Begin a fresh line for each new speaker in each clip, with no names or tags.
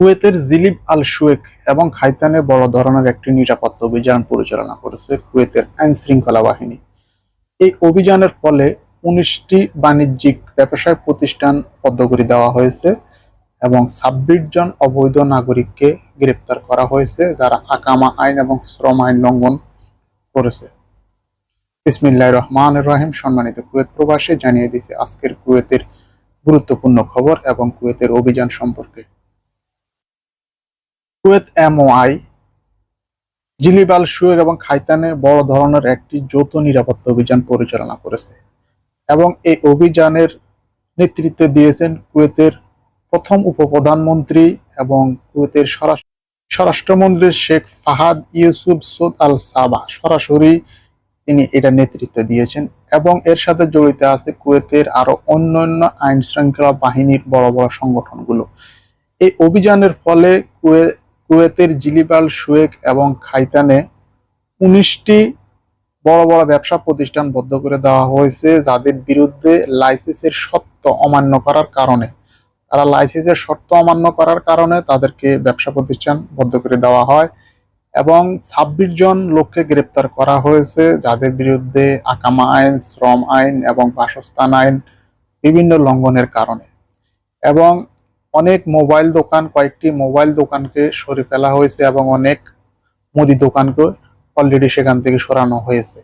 কুয়েতের জিলিব আল শুয়েক এবং খাইতানে বড় ধরনের একটি নিরাপত্তা অভিযান পরিচালনা করেছে কুয়েতের আইন শৃঙ্খলা বাহিনী। এই অভিযানের ফলে উনিশটি বাণিজ্যিক ব্যবসায় প্রতিষ্ঠান করে দেওয়া হয়েছে এবং ছাব্বিশ জন অবৈধ নাগরিককে গ্রেপ্তার করা হয়েছে, যারা আকামা আইন এবং শ্রম আইন লঙ্ঘন করেছে। বিসমিল্লাহ রহমান রহিম, সম্মানিত কুয়েত প্রবাসী, জানিয়ে দিয়েছে আজকের কুয়েতের গুরুত্বপূর্ণ খবর এবং কুয়েতের অভিযান সম্পর্কে। কুয়েত এমওআই জিলিবাল শুয়েক এবং খাইতানে বড় ধরনের একটি যৌথ নিরাপত্তা অভিযান পরিচালনা করেছে এবং এই অভিযানের নেতৃত্ব দিয়েছেন কুয়েতের প্রথম উপপ্রধানমন্ত্রী এবং কুয়েতের স্বরাষ্ট্র স্বরাষ্ট্রমন্ত্রী শেখ ফাহাদ ইউসুফ সোদ আল সাবা। সরাসরি তিনি এটা নেতৃত্ব দিয়েছেন এবং এর সাথে জড়িত আছে কুয়েতের আরও অন্যান্য আইন শৃঙ্খলা বাহিনীর বড় বড় সংগঠনগুলো। এই অভিযানের ফলে কুয়ে কুয়েতের জিলিবাল শুয়েক এবং খাইতানে উনিশটি বড় বড় ব্যবসা প্রতিষ্ঠান বদ্ধ করে দেওয়া হয়েছে যাদের বিরুদ্ধে লাইসেন্সের সত্য অমান্য করার কারণে। তারা লাইসেন্সের শর্ত অমান্য করার কারণে তাদেরকে ব্যবসা প্রতিষ্ঠান বদ্ধ করে দেওয়া হয় এবং ছাব্বিশ জন লোককে গ্রেপ্তার করা হয়েছে যাদের বিরুদ্ধে আকামা আইন, শ্রম আইন এবং বাসস্থান আইন বিভিন্ন লঙ্ঘনের কারণে। এবং অনেক মোবাইল দোকান, কয়েকটি মোবাইল দোকানকে সরে ফেলা হয়েছে এবং অনেক মুদি দোকানকে অলরেডি সেখান থেকে সরানো হয়েছে।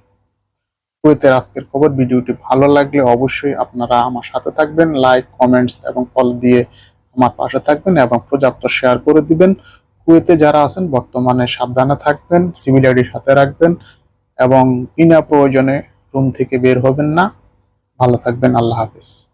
কুয়েতের আজকের খবর, ভিডিওটি ভালো লাগলে অবশ্যই আপনারা আমার সাথে থাকবেন লাইক কমেন্টস এবং ফলো দিয়ে আমার পাশে থাকবেন এবং পর্যাপ্ত শেয়ার করে দিবেন। কুয়েতে যারা আছেন, বর্তমানে সাবধানে থাকবেন সিভিল আইডির সাথে রাখবেন এবং বিনা প্রয়োজনে রুম থেকে বের হবেন না। ভালো থাকবেন, আল্লাহ হাফিজ।